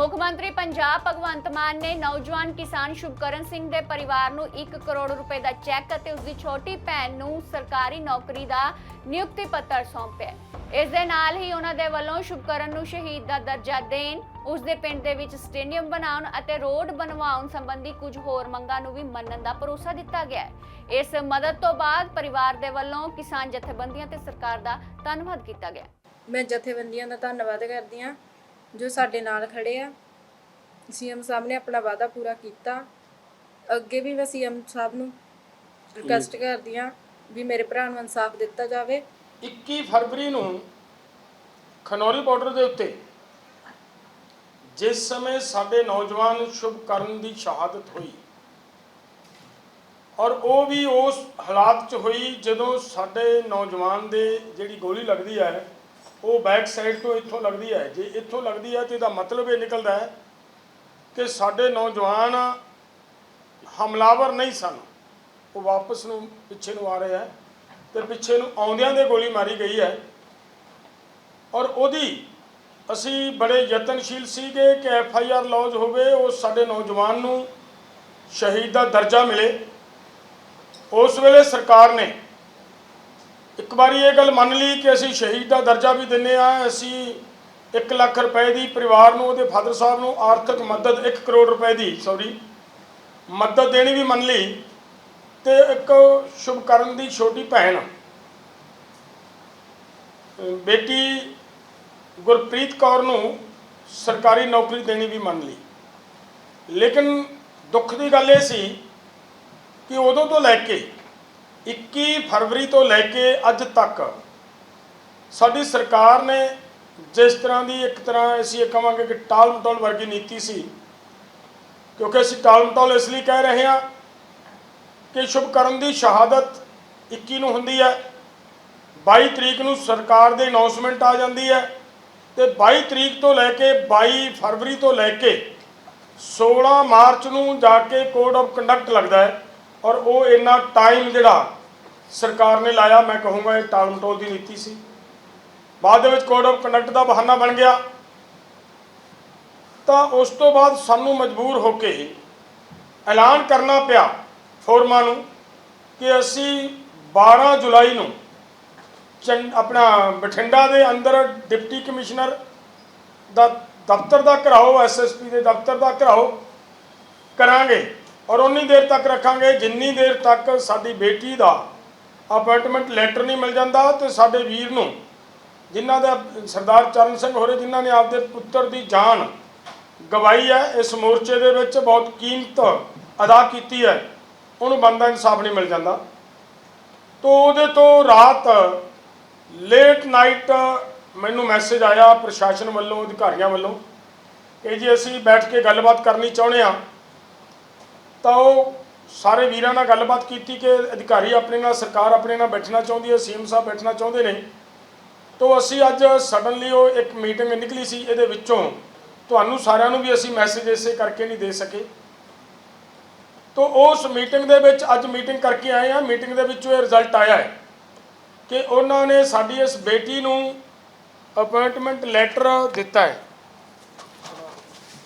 ਮੁੱਖ ਮੰਤਰੀ ਪੰਜਾਬ ਭਗਵੰਤ ਮਾਨ ਨੇ ਨੌਜਵਾਨ ਕਿਸਾਨ ਸ਼ੁਭਕਰਨ ਸਿੰਘ ਦੇ ਪਰਿਵਾਰ ਨੂੰ 1 ਕਰੋੜ ਰੁਪਏ ਦਾ ਚੈੱਕ ਅਤੇ ਉਸ ਦੀ ਛੋਟੀ ਭੈਣ ਨੂੰ ਸਰਕਾਰੀ ਨੌਕਰੀ ਦਾ ਨਿਯੁਕਤੀ ਪੱਤਰ ਸੌਂਪਿਆ। ਇਸ ਦੇ ਨਾਲ ਹੀ ਉਹਨਾਂ ਦੇ ਵੱਲੋਂ ਸ਼ੁਭਕਰਨ ਨੂੰ ਸ਼ਹੀਦ ਦਾ ਦਰਜਾ ਦੇਣ ਉਸ ਦੇ ਪਿੰਡ ਦੇ ਵਿੱਚ ਸਟੇਡੀਅਮ ਬਣਾਉਣ ਅਤੇ ਰੋਡ ਬਣਵਾਉਣ ਸੰਬੰਧੀ ਕੁਝ ਹੋਰ ਮੰਗਾਂ ਨੂੰ ਵੀ ਮੰਨਣ ਦਾ ਭਰੋਸਾ ਦਿੱਤਾ ਗਿਆ ਹੈ। ਇਸ ਮਦਦ ਤੋਂ ਬਾਅਦ ਪਰਿਵਾਰ ਦੇ ਵੱਲੋਂ ਕਿਸਾਨ ਜਥੇਬੰਦੀਆਂ ਤੇ ਸਰਕਾਰ ਦਾ ਧੰਨਵਾਦ ਕੀਤਾ ਗਿਆ। ਮੈਂ ਜਥੇਬੰਦੀਆਂ ਦਾ ਧੰਨਵਾਦ ਕਰਦੀ ਹਾਂ। ਜੋ ਸਾਡੇ ਨਾਲ ਖੜੇ ਆ। ਸੀਐਮ ਸਾਹਿਬ ਨੇ ਆਪਣਾ ਵਾਅਦਾ ਪੂਰਾ ਕੀਤਾ। ਅੱਗੇ ਵੀ ਮੈਂ ਸੀਐਮ ਸਾਹਿਬ ਨੂੰ ਰਿਕਵੈਸਟ ਕਰਦੀ ਹਾਂ ਵੀ ਮੇਰੇ ਭਰਾ ਨੂੰ ਇਨਸਾਫ ਦਿੱਤਾ ਜਾਵੇ। 21 ਫਰਵਰੀ ਨੂੰ ਖਨੌਰੀ ਬਾਰਡਰ ਦੇ ਉੱਤੇ ਜਿਸ ਸਮੇਂ ਸਾਡੇ ਨੌਜਵਾਨ ਸ਼ੁਭਕਰਨ ਦੀ ਸ਼ਹਾਦਤ ਹੋਈ ਔਰ ਉਹ ਵੀ ਉਸ ਹਾਲਾਤ 'ਚ ਹੋਈ ਜਦੋਂ ਸਾਡੇ ਨੌਜਵਾਨ ਦੇ ਜਿਹੜੀ ਗੋਲੀ ਲੱਗਦੀ ਹੈ ਉਹ ਬੈਕ ਸਾਈਡ ਤੋਂ ਇੱਥੋਂ ਲੱਗਦੀ ਹੈ। ਜੇ ਇੱਥੋਂ ਲੱਗਦੀ ਹੈ ਤੇ ਇਹਦਾ ਮਤਲਬ ਇਹ ਨਿਕਲਦਾ ਹੈ ਕਿ ਸਾਡੇ ਨੌਜਵਾਨ ਹਮਲਾਵਰ ਨਹੀਂ ਸਨ। ਉਹ ਵਾਪਸ ਨੂੰ ਪਿੱਛੇ ਨੂੰ ਆ ਰਹੇ ਹੈ ਤੇ ਪਿੱਛੇ ਨੂੰ ਆਉਂਦਿਆਂ ਦੇ ਗੋਲੀ ਮਾਰੀ ਗਈ ਹੈ। ਔਰ ਉਹਦੀ ਅਸੀਂ ਬੜੇ ਯਤਨਸ਼ੀਲ ਸੀਗੇ ਕਿ ਐਫ ਆਈ ਆਰ ਲੌਜ ਹੋਵੇ, ਉਹ ਸਾਡੇ ਨੌਜਵਾਨ ਨੂੰ ਸ਼ਹੀਦ ਦਾ ਦਰਜਾ ਮਿਲੇ। ਉਸ ਵੇਲੇ ਸਰਕਾਰ ਨੇ ਇੱਕ ਵਾਰੀ ਇਹ ਗੱਲ ਮੰਨ ਲਈ ਕਿ ਅਸੀਂ ਸ਼ਹੀਦ ਦਾ ਦਰਜਾ ਵੀ ਦਿੰਨੇ ਆ ਅਸੀਂ 1 ਲੱਖ ਰੁਪਏ ਦੀ ਪਰਿਵਾਰ ਨੂੰ, ਉਹਦੇ ਫਾਦਰ ਸਾਹਿਬ ਨੂੰ ਆਰਥਿਕ ਮਦਦ 1 ਕਰੋੜ ਰੁਪਏ ਦੀ ਸੌਰੀ ਮਦਦ ਦੇਣੀ ਵੀ ਮੰਨ ਲਈ ਤੇ ਇੱਕ ਸ਼ੁਭਕਰਨ ਦੀ ਛੋਟੀ ਭੈਣ ਬੇਟੀ ਗੁਰਪ੍ਰੀਤ ਕੌਰ ਨੂੰ ਸਰਕਾਰੀ ਨੌਕਰੀ ਦੇਣੀ ਵੀ ਮੰਨ ਲਈ। ਲੇਕਿਨ ਦੁੱਖ ਦੀ ਗੱਲ ਇਹ ਸੀ ਕਿ ਉਦੋਂ ਤੋਂ ਲੈ ਕੇ 21 ਫਰਵਰੀ ਤੋਂ ਲੈ ਕੇ ਅੱਜ ਤੱਕ ਸਾਡੀ ਸਰਕਾਰ ਨੇ ਜਿਸ ਤਰ੍ਹਾਂ ਦੀ ਇੱਕ ਤਰ੍ਹਾਂ ਅਸੀਂ ਇਹ ਕਹਾਂਗੇ ਕਿ ਟਾਲ ਮਟੋਲ ਵਰਗੀ ਨੀਤੀ ਸੀ, ਕਿਉਂਕਿ ਅਸੀਂ ਟਾਲ ਮਟੋਲ ਇਸ ਲਈ ਕਹਿ ਰਹੇ ਹਾਂ ਕਿ ਸ਼ੁਭਕਰਨ ਦੀ ਸ਼ਹਾਦਤ 21 ਨੂੰ ਹੁੰਦੀ ਹੈ 22 ਤਰੀਕ ਨੂੰ ਸਰਕਾਰ ਦੇ ਅਨਾਉਂਸਮੈਂਟ ਆ ਜਾਂਦੀ ਹੈ ਤੇ 22 ਤਰੀਕ ਤੋਂ ਲੈ ਕੇ 22 ਫਰਵਰੀ ਤੋਂ ਲੈ ਕੇ 16 ਮਾਰਚ ਨੂੰ ਜਾ ਕੇ ਕੋਡ ਆਫ ਕੰਡਕਟ ਲੱਗਦਾ ਹੈ। ਔਰ ਉਹ ਇੰਨਾ ਟਾਈਮ ਜਿਹੜਾ ਸਰਕਾਰ ਨੇ ਲਾਇਆ, ਮੈਂ ਕਹੂੰਗਾ ਇਹ ਟਾਲ ਮਟੋਲ ਦੀ ਨੀਤੀ ਸੀ। ਬਾਅਦ ਦੇ ਵਿੱਚ ਕੋਡ ਆਫ ਕੰਡਕਟ ਦਾ ਬਹਾਨਾ ਬਣ ਗਿਆ। ਤਾਂ ਉਸ ਤੋਂ ਬਾਅਦ ਸਾਨੂੰ ਮਜਬੂਰ ਹੋ ਕੇ ਐਲਾਨ ਕਰਨਾ ਪਿਆ ਫੋਰਮਾਂ ਨੂੰ ਕਿ ਅਸੀਂ 12 ਜੁਲਾਈ ਨੂੰ ਚੰ ਆਪਣਾ ਬਠਿੰਡਾ ਦੇ ਅੰਦਰ ਡਿਪਟੀ ਕਮਿਸ਼ਨਰ ਦਾ ਦਫ਼ਤਰ ਦਾ ਘਰਾਓ ਐਸਐਸਪੀ ਦੇ ਦਫ਼ਤਰ ਦਾ ਘਰਾਓ ਕਰਾਂਗੇ। ਔਰ ਉਨੀ ਦੇਰ ਤੱਕ ਰੱਖਾਂਗੇ, ਜਿੰਨੀ ਦੇਰ ਤੱਕ ਸਾਡੀ ਬੇਟੀ ਦਾ ਅਪਾਇੰਟਮੈਂਟ ਲੈਟਰ ਨਹੀਂ ਮਿਲ ਜਾਂਦਾ ਤੇ ਸਾਡੇ ਵੀਰ ਨੂੰ, ਜਿਨ੍ਹਾਂ ਦਾ ਸਰਦਾਰ ਚਰਨ ਸਿੰਘ ਹੋਰੇ, ਜਿਨ੍ਹਾਂ ਨੇ ਆਪਦੇ ਪੁੱਤਰ ਦੀ ਜਾਨ ਗਵਾਈ ਹੈ, ਇਸ ਮੋਰਚੇ ਦੇ ਵਿੱਚ ਬਹੁਤ ਕੀਮਤ ਅਦਾ ਕੀਤੀ ਹੈ, ਉਹਨੂੰ ਬੰਦਾ ਇਨਸਾਫ ਨਹੀਂ ਮਿਲ ਜਾਂਦਾ। ਤੋ ਉਹਦੇ ਤੋਂ ਰਾਤ ਲੇਟ ਨਾਈਟ ਮੈਨੂੰ ਮੈਸੇਜ ਆਇਆ ਪ੍ਰਸ਼ਾਸਨ ਵੱਲੋਂ, ਅਧਿਕਾਰੀਆਂ ਵੱਲੋਂ ਕਿ ਜੀ ਅਸੀਂ ਬੈਠ ਕੇ ਗੱਲਬਾਤ ਕਰਨੀ ਚਾਹੁੰਦੇ ਆ ਤਾਂ ਉਹ ਸਾਰੇ ਵੀਰਾਂ ਨਾਲ ਗੱਲਬਾਤ ਕੀਤੀ ਕਿ ਅਧਿਕਾਰੀ ਆਪਣੇ ਨਾਲ, ਸਰਕਾਰ ਆਪਣੇ ਨਾਲ ਬੈਠਣਾ ਚਾਹੁੰਦੀ ਹੈ, ਸੀਐਮ ਸਾਹਿਬ ਬੈਠਣਾ ਚਾਹੁੰਦੇ ਨੇ। ਤੋ ਅਸੀਂ ਅੱਜ ਸਡਨਲੀ ਉਹ ਇੱਕ ਮੀਟਿੰਗ ਨਿਕਲੀ ਸੀ, ਇਹਦੇ ਵਿੱਚੋਂ ਤੁਹਾਨੂੰ ਸਾਰਿਆਂ ਨੂੰ ਵੀ ਅਸੀਂ ਮੈਸੇਜ ਇਸੇ ਕਰਕੇ ਨਹੀਂ ਦੇ ਸਕੇ। ਤੋ ਉਸ ਮੀਟਿੰਗ ਦੇ ਵਿੱਚ ਅੱਜ ਮੀਟਿੰਗ ਕਰਕੇ ਆਏ ਆ ਮੀਟਿੰਗ ਦੇ ਵਿੱਚੋਂ ਇਹ ਰਿਜ਼ਲਟ ਆਇਆ ਹੈ ਕਿ ਉਹਨਾਂ ਨੇ ਸਾਡੀ ਇਸ ਬੇਟੀ ਨੂੰ ਅਪਾਇੰਟਮੈਂਟ ਲੈਟਰ ਦਿੱਤਾ ਹੈ।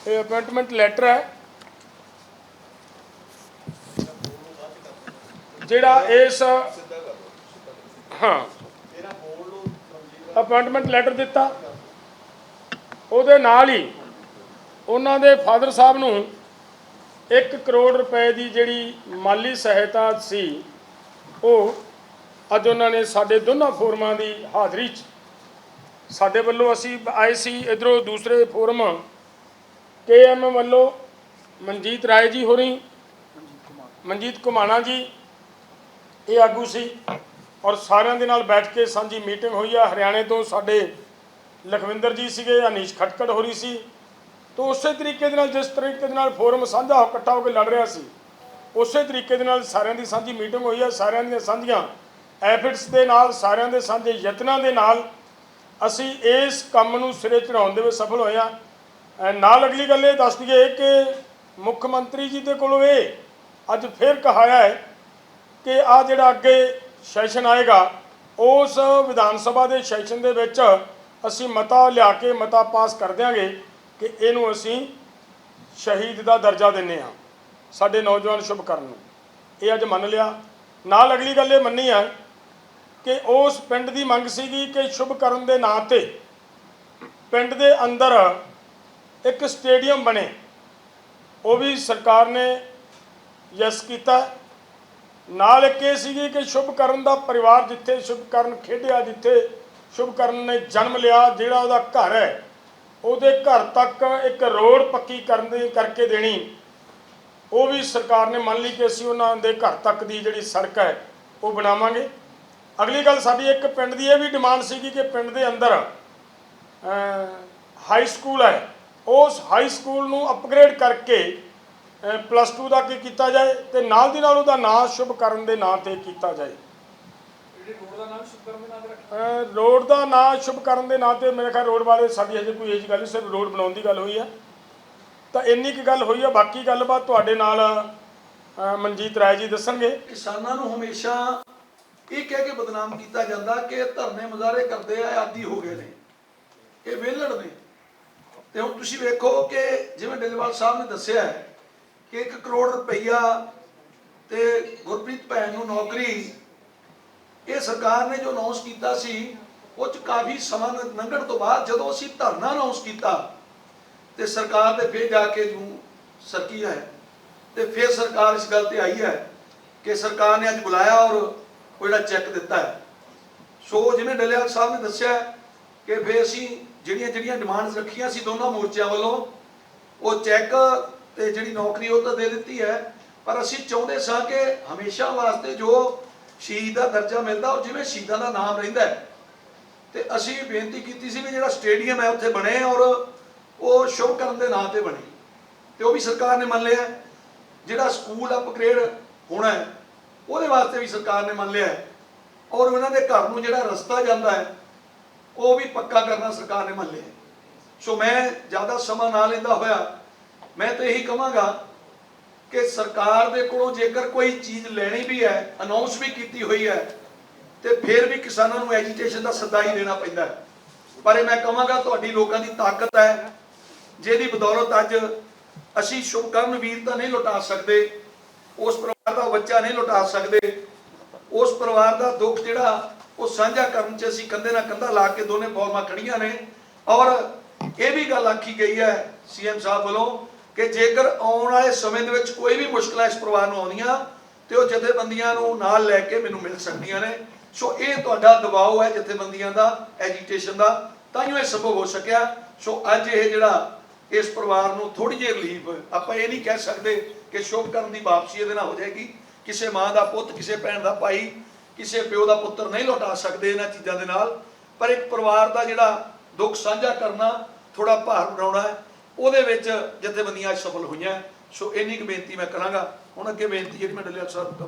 ਇਹ ਅਪਾਇੰਟਮੈਂਟ ਲੈਟਰ ਹੈ। ਜਿਹੜਾ ਇਸ ਹਾਂ। ਅਪਾਇੰਟਮੈਂਟ ਲੈਟਰ ਦਿੱਤਾ। ਉਹਦੇ ਨਾਲ ਹੀ ਉਹਨਾਂ ਦੇ ਫਾਦਰ ਸਾਹਿਬ ਨੂੰ 1 ਕਰੋੜ ਰੁਪਏ ਦੀ ਜਿਹੜੀ ਮਾਲੀ ਸਹਾਇਤਾ ਸੀ, ਉਹ ਅੱਜ ਉਹਨਾਂ ਨੇ ਸਾਡੇ ਦੋਨਾਂ ਫੋਰਮਾਂ ਦੀ ਹਾਜ਼ਰੀ 'ਚ। ਸਾਡੇ ਵੱਲੋਂ ਅਸੀਂ ਆਏ ਸੀ ਇਧਰੋਂ ਦੂਸਰੇ ਫੋਰਮ। ਕੇਐਮ ਵੱਲੋਂ ਮਨਜੀਤ ਰਾਏ ਜੀ ਹੋਰੀ ਮਨਜੀਤ ਕੁਮਾਣਾ ਜੀ ਇਹ ਆਗੂ ਸੀ ਔਰ ਸਾਰਿਆਂ ਦੇ ਨਾਲ ਬੈਠ ਕੇ ਸਾਂਝੀ ਮੀਟਿੰਗ ਹੋਈ ਆ। ਹਰਿਆਣੇ ਤੋਂ ਸਾਡੇ ਲਖਵਿੰਦਰ ਜੀ ਸੀਗੇ, ਅਨੀਸ਼ ਖਟਕੜ ਹੋਰੀ ਸੀ। ਤੋਂ ਉਸੇ ਤਰੀਕੇ ਦੇ ਨਾਲ, ਜਿਸ ਤਰੀਕੇ ਦੇ ਨਾਲ ਫੋਰਮ ਸਾਂਝਾ ਹੋ, ਇਕੱਠਾ ਹੋ ਕੇ ਲੜ ਰਿਹਾ ਸੀ, ਉਸੇ ਤਰੀਕੇ ਦੇ ਨਾਲ ਸਾਰਿਆਂ ਦੀ ਸਾਂਝੀ ਮੀਟਿੰਗ ਹੋਈ ਆ। ਸਾਰਿਆਂ ਦੀਆਂ ਸਾਂਝੀਆਂ ਐਫਰਟਸ ਦੇ ਨਾਲ, ਸਾਰਿਆਂ ਦੇ ਸਾਂਝੇ ਯਤਨਾਂ ਦੇ ਨਾਲ ਅਸੀਂ ਇਸ ਕੰਮ ਨੂੰ ਸਿਰੇ ਚੜਾਉਣ ਦੇ ਵਿੱਚ ਸਫਲ ਹੋਏ ਆ। ਨਾਲ ਅਗਲੀ ਗੱਲ ਇਹ ਦੱਸ ਦਈਏ ਕਿ ਮੁੱਖ ਮੰਤਰੀ ਜੀ ਦੇ ਕੋਲੋਂ ਇਹ ਅੱਜ ਫਿਰ ਕਹਾਇਆ ਹੈ ਕਿ ਆ ਜਿਹੜਾ ਅੱਗੇ ਸੈਸ਼ਨ ਆਏਗਾ, ਉਸ ਵਿਧਾਨ ਸਭਾ ਦੇ ਸੈਸ਼ਨ ਦੇ ਵਿੱਚ ਅਸੀਂ ਮਤਾ ਲਿਆ ਕੇ ਮਤਾ ਪਾਸ ਕਰ ਦਿਆਂਗੇ ਕਿ ਇਹਨੂੰ ਅਸੀਂ ਸ਼ਹੀਦ ਦਾ ਦਰਜਾ ਦਿੰਨੇ ਆ, ਸਾਡੇ ਨੌਜਵਾਨ ਸ਼ੁਭਕਰਨ ਨੂੰ। ਇਹ ਅੱਜ ਮੰਨ ਲਿਆ। ਨਾਲ ਅਗਲੀ ਗੱਲ ਇਹ ਮੰਨੀ ਆ ਕਿ ਉਸ ਪਿੰਡ ਦੀ ਮੰਗ ਸੀਗੀ ਕਿ ਸ਼ੁਭਕਰਨ ਦੇ ਨਾਂ ਤੇ ਪਿੰਡ ਦੇ ਅੰਦਰ ਇੱਕ ਸਟੇਡੀਅਮ ਬਣੇ। ਉਹ ਵੀ ਸਰਕਾਰ ਨੇ ਯੈਸ ਕੀਤਾ। ਨਾਲ ਇੱਕ ਇਹ ਸੀਗੀ ਕਿ ਸ਼ੁਭਕਰਨ ਦਾ ਪਰਿਵਾਰ ਜਿੱਥੇ ਸ਼ੁਭਕਰਨ ਖੇਡਿਆ, ਜਿੱਥੇ ਸ਼ੁਭਕਰਨ ਨੇ ਜਨਮ ਲਿਆ, ਜਿਹੜਾ ਉਹਦਾ ਘਰ ਹੈ, ਉਹਦੇ ਘਰ ਤੱਕ ਇੱਕ ਰੋਡ ਪੱਕੀ ਕਰਨ ਦੀ ਕਰਕੇ ਦੇਣੀ। ਉਹ ਵੀ ਸਰਕਾਰ ਨੇ ਮੰਨ ਲਈ ਕਿ ਅਸੀਂ ਉਹਨਾਂ ਦੇ ਘਰ ਤੱਕ ਦੀ ਜਿਹੜੀ ਸੜਕ ਹੈ, ਉਹ ਬਣਾਵਾਂਗੇ। ਅਗਲੀ ਗੱਲ ਸਾਡੀ ਇੱਕ ਪਿੰਡ ਦੀ ਇਹ ਵੀ ਡਿਮਾਂਡ ਸੀਗੀ ਕਿ ਪਿੰਡ ਦੇ ਅੰਦਰ ਹਾਈ ਸਕੂਲ ਹੈ। ਉਸ ਹਾਈ ਸਕੂਲ ਨੂੰ ਅਪਗ੍ਰੇਡ ਕਰਕੇ ਪਲੱਸ 2 ਦਾ ਕੀ ਕੀਤਾ ਜਾਏ ਤੇ ਨਾਲ ਦੀ ਨਾਲ ਉਹਦਾ ਨਾਂ ਸ਼ੁਭਕਰਨ ਦੇ ਨਾਂ ਤੇ ਕੀਤਾ ਜਾਏ। ਅਹ ਰੋਡ ਦਾ ਨਾਂ ਸ਼ੁਭਕਰਨ ਦੇ ਨਾਂ ਤੇ ਮੇਰੇ ਖਿਆਲ ਰੋਡ ਵਾਲੇ ਸਾਡੀ ਹਜੇ ਕੋਈ ਇਹੀ ਗੱਲ ਨਹੀਂ ਸਿਰਫ ਰੋਡ ਬਣਾਉਣ ਦੀ ਗੱਲ ਹੋਈ ਹੈ ਤਾਂ ਇੰਨੀ ਕੁ ਗੱਲ ਹੋਈ ਹੈ ਬਾਕੀ ਗੱਲਬਾਤ ਤੁਹਾਡੇ ਨਾਲ ਅਹ ਮਨਜੀਤ ਰਾਏ ਜੀ ਦੱਸਣਗੇ। ਕਿਸਾਨਾਂ ਨੂੰ ਹਮੇਸ਼ਾ ਇਹ ਕਹਿ ਕੇ ਬਦਨਾਮ ਕੀਤਾ ਜਾਂਦਾ ਕਿ ਧਰਨੇ ਮੁਜ਼ਾਹਰੇ ਕਰਦੇ ਆ ਆਦੀ ਹੋ ਗਏ ਨੇ ਇਹ ਵਿਹਲੜ ਨੇ। ਤੇ ਹੁਣ ਤੁਸੀਂ ਵੇਖੋ ਕਿ ਜਿਵੇਂ ਡੇਲੇਵਾਲ ਸਾਹਿਬ ਨੇ ਦੱਸਿਆ ਹੈ ਕਿ 1 ਕਰੋੜ ਰੁਪਈਆ ਤੇ ਗੁਰਪ੍ਰੀਤ ਭੈਣ ਨੂੰ ਨੌਕਰੀ, ਇਹ ਸਰਕਾਰ ਨੇ ਜੋ ਅਨਾਉਂਸ ਕੀਤਾ ਸੀ, ਉਹ ਚ ਕਾਫੀ ਸਮਾਂ ਲੰਘਣ ਤੋਂ ਬਾਅਦ ਜਦੋਂ ਅਸੀਂ ਧਰਨਾ ਅਨਾਉਂਸ ਕੀਤਾ, ਤੇ ਸਰਕਾਰ ਦੇ ਫੇਰ ਜਾ ਕੇ ਜੂ ਸਰਕੀ ਹੈ, ਤੇ ਫਿਰ ਸਰਕਾਰ ਇਸ ਗੱਲ ਤੇ ਆਈ ਹੈ ਕਿ ਸਰਕਾਰ ਨੇ ਅੱਜ ਬੁਲਾਇਆ ਔਰ ਉਹ ਜਿਹੜਾ ਚੈੱਕ ਦਿੱਤਾ ਹੈ। ਸੋ ਜਿਵੇਂ ਡਲਿਆਲ ਸਾਹਿਬ ਨੇ ਦੱਸਿਆ ਕਿ ਫਿਰ ਅਸੀਂ ਜਿਹੜੀਆਂ ਜਿਹੜੀਆਂ ਡਿਮਾਂਡਸ ਰੱਖੀਆਂ ਸੀ ਦੋਨਾਂ ਮੋਰਚਿਆਂ ਵੱਲੋਂ, ਉਹ ਚੈੱਕ ਤੇ ਜਿਹੜੀ ਨੌਕਰੀ ਉਹ ਤਾਂ ਦੇ ਦਿੱਤੀ ਹੈ, ਪਰ ਅਸੀਂ ਚਾਹੁੰਦੇ ਸਾਂ ਕਿ ਹਮੇਸ਼ਾ ਵਾਸਤੇ ਜੋ ਸ਼ਹੀਦ ਦਾ ਦਰਜਾ ਮਿਲਦਾ, ਉਹ ਜਿਵੇਂ ਸ਼ਹੀਦਾਂ ਦਾ ਨਾਮ ਰਹਿੰਦਾ ਹੈ। ਤੇ ਅਸੀਂ ਬੇਨਤੀ ਕੀਤੀ ਸੀ ਵੀ ਜਿਹੜਾ ਸਟੇਡੀਅਮ ਹੈ, ਉੱਥੇ ਬਣੇ ਔਰ ਉਹ ਸ਼ੁਭ ਕਰਨ ਦੇ ਨਾਂ ਤੇ ਬਣੇ। ਤੇ ਉਹ ਵੀ ਸਰਕਾਰ ਨੇ ਮੰਨ ਲਿਆ ਜਿਹੜਾ ਸਕੂਲ ਅਪਗ੍ਰੇਡ ਹੋਣਾ ਹੈ, ਉਹਦੇ ਵਾਸਤੇ ਵੀ ਸਰਕਾਰ ਨੇ ਮੰਨ ਲਿਆ ਔਰ ਉਹਨਾਂ ਦੇ ਘਰ ਨੂੰ ਜਿਹੜਾ ਰਸਤਾ ਜਾਂਦਾ ਹੈ, ਉਹ ਵੀ ਪੱਕਾ ਕਰਨਾ ਸਰਕਾਰ ਨੇ ਮੰਨ ਲਿਆ ਸੋ ਮੈਂ ਜ਼ਿਆਦਾ ਸਮਾਂ ਨਾ ਲੈਂਦਾ ਹੋਇਆ ਮੈਂ ਤਾਂ ਇਹੀ ਕਹਾਂਗਾ ਕਿ ਸਰਕਾਰ ਦੇ ਕੋਲੋਂ ਜੇਕਰ ਕੋਈ ਚੀਜ਼ ਲੈਣੀ ਵੀ ਹੈ ਅਨਾਉਂਸ ਵੀ ਕੀਤੀ ਹੋਈ ਹੈ, ਤੇ ਫਿਰ ਵੀ ਕਿਸਾਨਾਂ ਨੂੰ ਐਜੀਟੇਸ਼ਨ ਦਾ ਸੱਦਾ ਹੀ ਦੇਣਾ ਪੈਂਦਾ ਹੈ। ਪਰ ਇਹ ਮੈਂ ਕਹਾਂਗਾ ਤੁਹਾਡੀ ਲੋਕਾਂ ਦੀ ਤਾਕਤ ਹੈ, ਜਿਹਦੀ ਬਦੌਲਤ ਅੱਜ ਅਸੀਂ ਸ਼ੁਭਕਰਨ ਵੀਰ ਤਾਂ ਨਹੀਂ ਲੁਟਾ ਸਕਦੇ, ਉਸ ਪਰਿਵਾਰ ਦਾ ਬੱਚਾ ਨਹੀਂ ਲੁਟਾ ਸਕਦੇ, ਉਸ ਪਰਿਵਾਰ ਦਾ ਦੁੱਖ ਜਿਹੜਾ ਉਹ ਸਾਂਝਾ ਕਰਨ 'ਚ ਅਸੀਂ ਕੰਧੇ ਨਾਲ ਕੰਧਾ ਲਾ ਕੇ ਦੋਨੇ ਫੋਰਮਾਂ ਖੜੀਆਂ ਨੇ। ਔਰ ਇਹ ਵੀ ਗੱਲ ਆਖੀ ਗਈ ਹੈ ਸੀਐਮ ਸਾਹਿਬ ਵੱਲੋਂ ਕਿ ਜੇਕਰ ਆਉਣ ਵਾਲੇ ਸਮੇਂ ਦੇ ਵਿੱਚ ਕੋਈ ਵੀ ਮੁਸ਼ਕਲਾਂ ਇਸ ਪਰਿਵਾਰ ਨੂੰ ਆਉਂਦੀਆਂ, ਤੇ ਉਹ ਜਥੇਬੰਦੀਆਂ ਨੂੰ ਨਾਲ ਲੈ ਕੇ ਮੈਨੂੰ ਮਿਲ ਸਕਦੀਆਂ ਨੇ। ਸੋ ਇਹ ਤੁਹਾਡਾ ਦਬਾਅ ਹੈ ਜਥੇਬੰਦੀਆਂ ਦਾ ਐਜੀਟੇਸ਼ਨ ਦਾ। ਤਾਂ ਹੀ ਇਹ ਸੰਭਵ ਹੋ ਸਕਿਆ। ਸੋ ਅੱਜ ਇਹ ਜਿਹੜਾ ਇਸ ਪਰਿਵਾਰ ਨੂੰ ਥੋੜੀ ਜਿਹੀ ਰਿਲੀਫ ਆਪਾਂ ਇਹ ਨਹੀਂ ਕਹਿ ਸਕਦੇ ਕਿ ਸ਼ੁਭ ਕਰਨ ਦੀ ਵਾਪਸੀ ਇਹਦੇ ਨਾਲ ਹੋ ਜਾਏਗੀ। ਕਿਸੇ ਮਾਂ ਦਾ ਪੁੱਤ, ਕਿਸੇ ਭੈਣ ਦਾ ਭਾਈ, ਕਿਸੇ ਪਿਓ ਦਾ ਪੁੱਤਰ ਨਹੀਂ ਲੁਟਾ ਸਕਦੇ ਇਹਨਾਂ ਚੀਜ਼ਾਂ ਦੇ ਨਾਲ। ਪਰ ਇੱਕ ਪਰਿਵਾਰ ਦਾ ਜਿਹੜਾ ਦੁੱਖ ਸਾਂਝਾ ਕਰਨਾ ਥੋੜਾ ਭਾਰ ਬਣਾਉਣਾ ਹੈ। ਉਹਦੇ ਵਿੱਚ ਜਥੇਬੰਦੀਆਂ ਅੱਜ ਸਫਲ ਹੋਈਆਂ। ਸੋ ਇੰਨੀ ਕੁ ਬੇਨਤੀ ਮੈਂ ਕਰਾਂਗਾ। ਹੁਣ ਅੱਗੇ ਬੇਨਤੀ ਜਿਹੜੀ ਮੈਂ ਡੱਲਿਆ ਸਾਹਿਬ ਤੋਂ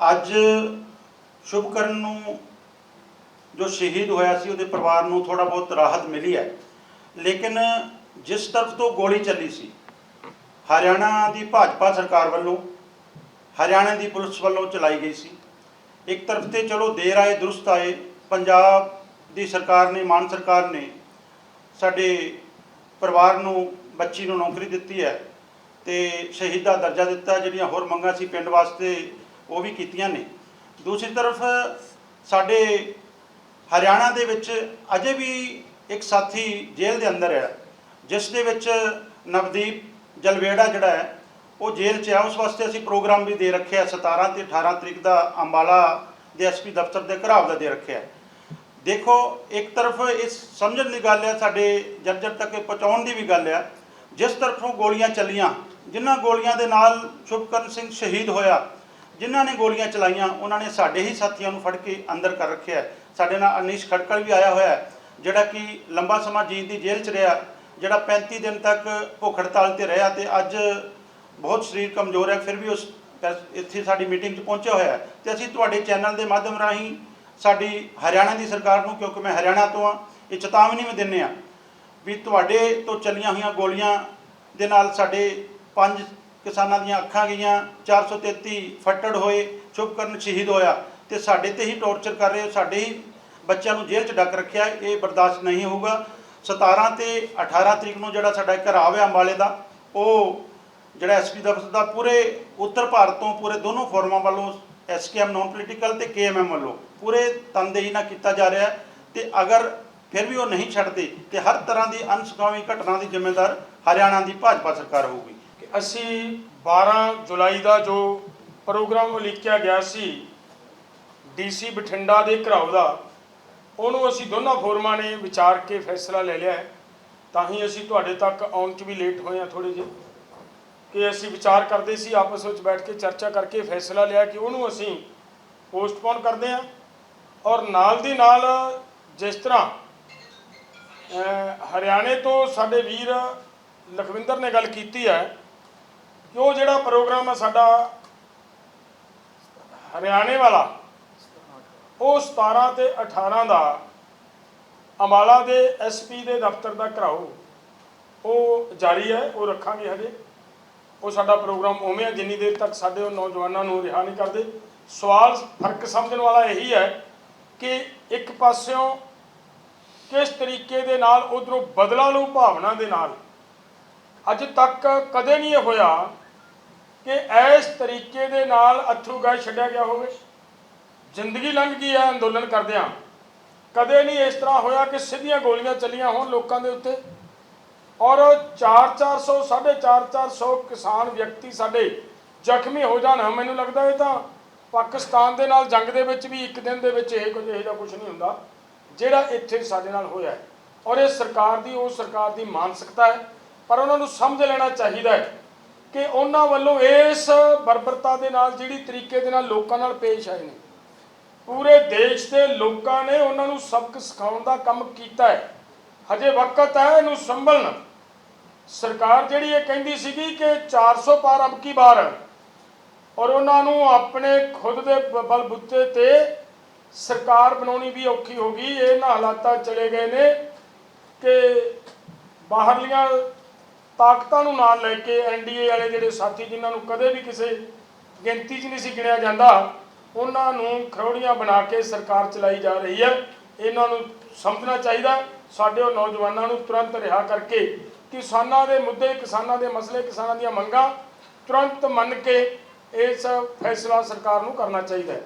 ਅੱਜ ਸ਼ੁਭਕਰਨ ਨੂੰ ਜੋ ਸ਼ਹੀਦ ਹੋਇਆ ਸੀ, ਉਹਦੇ ਪਰਿਵਾਰ ਨੂੰ ਥੋੜਾ ਬਹੁਤ ਰਾਹਤ ਮਿਲੀ ਹੈ। ਲੇਕਿਨ ਜਿਸ ਤਰਫ ਤੋਂ ਗੋਲੀ ਚੱਲੀ ਸੀ, ਹਰਿਆਣਾ ਦੀ ਭਾਜਪਾ ਸਰਕਾਰ ਵੱਲੋਂ, ਹਰਿਆਣਾ ਦੀ ਪੁਲਿਸ ਵੱਲੋਂ ਚਲਾਈ ਗਈ ਸੀ। ਇੱਕ ਤਰਫ ਤੇ ਚਲੋ ਦੇਰ ਆਏ, ਦਰੁਸਤ ਆਏ, ਪੰਜਾਬ ਦੀ ਸਰਕਾਰ ਨੇ, ਮਾਨ ਸਰਕਾਰ ਨੇ ਸਾਡੇ ਪਰਿਵਾਰ ਨੂੰ, ਬੱਚੀ ਨੂੰ ਨੌਕਰੀ ਦਿੱਤੀ ਹੈ ਤੇ ਸ਼ਹੀਦ ਦਾ ਦਰਜਾ ਦਿੱਤਾ, ਜਿਹੜੀਆਂ ਹੋਰ ਮੰਗਾਂ ਸੀ ਪਿੰਡ ਵਾਸਤੇ ਉਹ ਵੀ ਕੀਤੀਆਂ ਨੇ। ਦੂਸਰੀ ਤਰਫ, ਸਾਡੇ ਹਰਿਆਣਾ ਦੇ ਵਿੱਚ ਅਜੇ ਵੀ ਇੱਕ ਸਾਥੀ ਜੇਲ੍ਹ ਦੇ ਅੰਦਰ ਹੈ, ਜਿਸ ਦੇ ਵਿੱਚ ਨਵਦੀਪ ਜਲਵੇੜਾ ਜਿਹੜਾ ਹੈ, ਉਹ ਜੇਲ੍ਹ 'ਚ ਹੈ। ਉਸ ਵਾਸਤੇ ਅਸੀਂ ਪ੍ਰੋਗਰਾਮ ਵੀ ਦੇ ਰੱਖਿਆ 17 ਤੇ 18 ਤਰੀਕ ਦਾ ਅੰਬਾਲਾ ਦੇ ਐਸਪੀ ਦਫ਼ਤਰ ਦੇ ਘਰਾਵ ਦਾ ਦੇ ਰੱਖਿਆ। ਦੇਖੋ, ਇੱਕ ਤਰਫ ਇਸ ਸਮਝਣ ਦੀ ਗੱਲ ਹੈ ਸਾਡੇ ਜਰਜਰ ਤੱਕ ਪਹੁੰਚਾਉਣ ਦੀ ਵੀ ਗੱਲ ਹੈ ਜਿਸ ਤਰਫੋਂ ਗੋਲੀਆਂ ਚੱਲੀਆਂ, ਜਿਨ੍ਹਾਂ ਗੋਲੀਆਂ ਦੇ ਨਾਲ ਸ਼ੁਭਕਰਨ ਸਿੰਘ ਸ਼ਹੀਦ ਹੋਇਆ, ਜਿਨ੍ਹਾਂ ਨੇ ਗੋਲੀਆਂ ਚਲਾਈਆਂ, ਉਹਨਾਂ ਨੇ ਸਾਡੇ ਹੀ ਸਾਥੀਆਂ ਨੂੰ ਫੜ ਕੇ ਅੰਦਰ ਕਰ ਰੱਖਿਆ ਸਾਡੇ ਨਾਲ ਅਨੀਸ਼ ਖੜਕਲ ਵੀ ਆਇਆ ਹੋਇਆ ਜਿਹੜਾ ਕਿ ਲੰਬਾ ਸਮਾਂ ਜੀਂਦ ਦੀ ਜੇਲ੍ਹ 'ਚ ਰਿਹਾ, ਜਿਹੜਾ 35 ਦਿਨ ਤੱਕ ਭੁੱਖ ਹੜਤਾਲ ਤੇ ਰਿਹਾ ਤੇ ਅੱਜ ਬਹੁਤ ਸਰੀਰ ਕਮਜ਼ੋਰ ਹੈ, ਫਿਰ ਵੀ ਉਸ ਇੱਥੇ ਸਾਡੀ ਮੀਟਿੰਗ 'ਚ ਪਹੁੰਚਿਆ ਹੋਇਆ ਹੈ। ਤੇ ਅਸੀਂ ਤੁਹਾਡੇ ਚੈਨਲ ਦੇ ਮਾਧਿਅਮ ਰਾਹੀਂ ਸਾਡੀ ਹਰਿਆਣਾ ਦੀ ਸਰਕਾਰ ਨੂੰ, ਕਿਉਂਕਿ ਮੈਂ ਹਰਿਆਣਾ ਤੋਂ ਆ ਇਹ ਚੇਤਾਵਨੀ ਵੀ ਦਿੰਨੇ ਆ ਵੀ ਤੁਹਾਡੇ ਤੋਂ ਚੱਲੀਆਂ ਹੋਈਆਂ ਗੋਲੀਆਂ ਦੇ ਨਾਲ ਸਾਡੇ ਪੰਜ ਕਿਸਾਨਾਂ ਦੀਆਂ ਅੱਖਾਂ ਗਈਆਂ 433 ਫੱਟੜ ਹੋਏ, ਸ਼ੁਭਕਰਨ ਸ਼ਹੀਦ ਹੋਇਆ ਤੇ ਸਾਡੇ ਤੇ ਹੀ ਟੌਰਚਰ ਕਰ ਰਹੇ ਹੋ, ਸਾਡੇ ਹੀ ਬੱਚਿਆਂ ਨੂੰ ਜੇਲ੍ਹ 'ਚ ਡੱਕ ਰੱਖਿਆ, ਇਹ ਬਰਦਾਸ਼ਤ ਨਹੀਂ ਹੋਊਗਾ। 17 ਤੇ 18 ਤਰੀਕ ਨੂੰ ਜਿਹੜਾ ਸਾਡਾ ਇੱਕ ਰਾਵ ਹੈ ਅੰਬਾਲੇ ਦਾ, ਉਹ ਜਿਹੜਾ ਐਸਪੀ ਦਫ਼ਤਰ ਦਾ ਪੂਰੇ ਉੱਤਰ ਭਾਰਤ ਤੋਂ ਪੂਰੇ ਦੋਨੋਂ ਫੋਰਮਾਂ ਵੱਲੋਂ ਐਸਕੇਐਮ ਨਾਨ ਪੋਲੀਟੀਕਲ ਤੇ ਕੇਐਮਐਮ ਵੱਲੋਂ। ਪੂਰੇ ਤਨਦੇਹੀ ਨਾਲ ਕੀਤਾ ਜਾ ਰਿਹਾ ਹੈ ਤੇ ਅਗਰ ਫਿਰ ਵੀ ਉਹ ਨਹੀਂ ਛੱਡਦੇ, ਤੇ ਹਰ ਤਰ੍ਹਾਂ ਦੀ ਅਨਸੁਖਾਵੀ ਘਟਨਾ ਦੀ ਜ਼ਿੰਮੇਦਾਰ ਹਰਿਆਣਾ ਦੀ ਭਾਜਪਾ ਸਰਕਾਰ ਹੋਊਗੀ। ਕਿ ਅਸੀਂ 12 ਜੁਲਾਈ ਦਾ ਜੋ ਪ੍ਰੋਗਰਾਮ ਉਲੀਕਿਆ ਗਿਆ ਸੀ ਡੀਸੀ ਬਠਿੰਡਾ ਦੇ ਘਰਾਓ ਦਾ, ਉਹਨੂੰ ਅਸੀਂ ਦੋਨਾਂ ਫੋਰਮਾਂ ਨੇ ਵਿਚਾਰ ਕੇ ਫੈਸਲਾ ਲੈ ਲਿਆ ਹੈ। ਤਾਂ ਹੀ ਅਸੀਂ ਤੁਹਾਡੇ ਤੱਕ ਆਉਣ 'ਚ ਵੀ ਲੇਟ ਹੋਏ ਹਾਂ ਥੋੜੇ ਜਿਹੇ। ਕਿ ਅਸੀਂ ਵਿਚਾਰ ਕਰਦੇ ਸੀ, ਆਪਸ ਵਿੱਚ ਬੈਠ ਕੇ ਚਰਚਾ ਕਰਕੇ ਫੈਸਲਾ ਲਿਆ ਕਿ ਉਹਨੂੰ ਅਸੀਂ ਪੋਸਟਪੋਨ ਕਰਦੇ ਹਾਂ ਔਰ ਨਾਲ ਦੀ ਨਾਲ ਜਿਸ ਤਰ੍ਹਾਂ ਹਰਿਆਣੇ ਤੋਂ ਸਾਡੇ ਵੀਰ ਲਖਵਿੰਦਰ ਨੇ ਗੱਲ ਕੀਤੀ ਹੈ ਕਿ ਉਹ ਜਿਹੜਾ ਪ੍ਰੋਗਰਾਮ ਹੈ ਸਾਡਾ ਹਰਿਆਣੇ ਵਾਲਾ, ਉਹ 17 ਤੇ 18 ਦਾ ਅੰਬਾਲਾ ਦੇ ਐਸਪੀ ਦੇ ਦਫ਼ਤਰ ਦਾ ਘਰਾਓ ਉਹ ਜਾਰੀ ਹੈ, ਉਹ ਰੱਖਾਂਗੇ ਹਜੇ। ਉਹ ਸਾਡਾ ਪ੍ਰੋਗਰਾਮ ਉਵੇਂ ਆ, ਜਿੰਨੀ ਦੇਰ ਤੱਕ ਸਾਡੇ ਉਹ ਨੌਜਵਾਨਾਂ ਨੂੰ ਰਿਹਾ ਨਹੀਂ ਕਰਦੇ। ਸਵਾਲ ਫ਼ਰਕ ਸਮਝਣ ਵਾਲਾ ਇਹੀ ਹੈ ਕਿ ਇੱਕ ਪਾਸਿਓਂ ਕਿਸ ਤਰੀਕੇ ਦੇ ਨਾਲ ਉਧਰੋਂ ਬਦਲਾ ਲੂ ਭਾਵਨਾ ਦੇ ਨਾਲ। ਅੱਜ ਤੱਕ ਕਦੇ ਨਹੀਂ ਇਹ ਹੋਇਆ ਕਿ ਇਸ ਤਰੀਕੇ ਦੇ ਨਾਲ ਅਥਰੂ ਗੈਸ ਛੱਡਿਆ ਗਿਆ ਹੋਵੇ। ਜ਼ਿੰਦਗੀ ਲੰਘ ਗਈ ਹੈ ਅੰਦੋਲਨ ਕਰਦਿਆਂ। ਕਦੇ ਨਹੀਂ ਇਸ ਤਰ੍ਹਾਂ ਹੋਇਆ ਕਿ ਸਿੱਧੀਆਂ ਗੋਲੀਆਂ ਚੱਲੀਆਂ ਹੋਣ ਲੋਕਾਂ ਦੇ ਉੱਤੇ। ਔਰ 4-400 450 ਕਿਸਾਨ ਵਿਅਕਤੀ ਸਾਡੇ ਜ਼ਖਮੀ ਹੋ ਜਾਣ। ਮੈਨੂੰ ਲੱਗਦਾ ਇਹ ਤਾਂ ਪਾਕਿਸਤਾਨ ਦੇ ਨਾਲ, ਜੰਗ ਦੇ ਵਿੱਚ ਵੀ ਇੱਕ ਦਿਨ ਦੇ ਵਿੱਚ ਇਹ ਕੁਝ ਇਹੋ ਜਿਹਾ ਕੁਝ ਨਹੀਂ ਹੁੰਦਾ, ਜਿਹੜਾ ਇੱਥੇ ਸਾਡੇ ਨਾਲ ਹੋਇਆ ਔਰ ਇਹ ਸਰਕਾਰ ਦੀ, ਉਹ ਸਰਕਾਰ ਦੀ ਮਾਨਸਿਕਤਾ ਹੈ, ਪਰ ਉਹਨਾਂ ਨੂੰ ਸਮਝ ਲੈਣਾ ਚਾਹੀਦਾ ਹੈ ਕਿ ਉਹਨਾਂ ਵੱਲੋਂ ਇਸ ਬਰਬਰਤਾ ਦੇ ਨਾਲ, ਜਿਹੜੀ ਤਰੀਕੇ ਦੇ ਨਾਲ ਲੋਕਾਂ ਨਾਲ ਪੇਸ਼ ਆਏ ਨੇ। ਪੂਰੇ ਦੇਸ਼ ਦੇ ਲੋਕਾਂ ਨੇ ਉਹਨਾਂ ਨੂੰ ਸਬਕ ਸਿਖਾਉਣ ਦਾ ਕੰਮ ਕੀਤਾ ਹੈ। ਹਜੇ ਵਕਤ ਹੈ ਇਹਨੂੰ ਸੰਭਲਣ। ਸਰਕਾਰ ਜਿਹੜੀ ਇਹ ਕਹਿੰਦੀ ਸੀਗੀ ਕਿ 400 ਪਾਰ ਅਬ ਕੀ ਬਾਰ ਔਰ ਉਹਨਾਂ ਨੂੰ ਆਪਣੇ ਖੁਦ ਦੇ ਬ- ਬਲਬੁੱਤੇ ਤੇ ਸਰਕਾਰ ਬਣਾਉਣੀ ਵੀ ਔਖੀ ਹੋ ਗਈ। ਇਹਨਾਂ ਹਾਲਾਤਾਂ ਚਲੇ ਗਏ ਨੇ ਕਿ ਬਾਹਰਲੀਆਂ ਤਾਕਤਾਂ ਨੂੰ ਨਾਲ ਲੈ ਕੇ ਐਨਡੀਏ ਵਾਲੇ ਜਿਹੜੇ ਸਾਥੀ ਜਿਨ੍ਹਾਂ ਨੂੰ ਕਦੇ ਵੀ ਕਿਸੇ ਗਿਣਤੀ 'ਚ ਨਹੀਂ ਸੀ ਗਿਣਿਆ ਜਾਂਦਾ, ਉਹਨਾਂ ਨੂੰ ਖਰੋੜੀਆਂ ਬਣਾ ਕੇ ਸਰਕਾਰ ਚਲਾਈ ਜਾ ਰਹੀ ਹੈ। ਇਹਨਾਂ ਨੂੰ ਸਮਝਣਾ ਚਾਹੀਦਾ। ਸਾਡੇ ਉਹ ਨੌਜਵਾਨਾਂ ਨੂੰ ਤੁਰੰਤ ਰਿਹਾ ਕਰਕੇ ਕਿਸਾਨਾਂ ਦੇ ਮੁੱਦੇ, ਕਿਸਾਨਾਂ ਦੇ ਮਸਲੇ, ਕਿਸਾਨਾਂ ਦੀਆਂ ਮੰਗਾਂ ਤੁਰੰਤ ਮੰਨ ਕੇ ਇਸ ਫੈਸਲਾ ਸਰਕਾਰ ਨੂੰ ਕਰਨਾ ਚਾਹੀਦਾ ਹੈ।